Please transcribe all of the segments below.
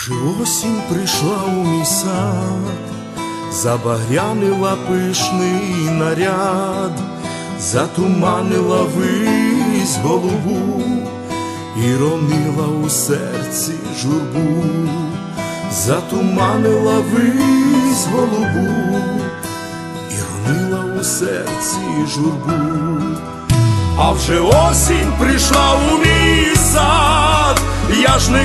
вже осінь прийшла у мій сад, забагрянила пишний наряд, затуманила вись голубу і ронила у серці журбу, затуманила вись голубу і ронила у серці журбу. А вже осінь прийшла у мій сад, я ж не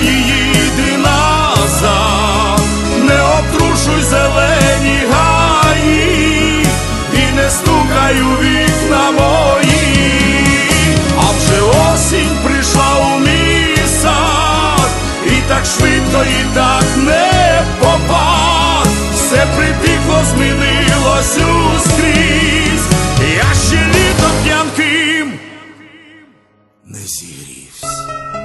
мов її назад, не обтрушуй зелені гаї і не стукай у вікна мої, а вже осінь прийшла у мій і так швидко, і так не попав, все припікло, змінилось ускрізь, я ще літо п'янким не зігрівсь.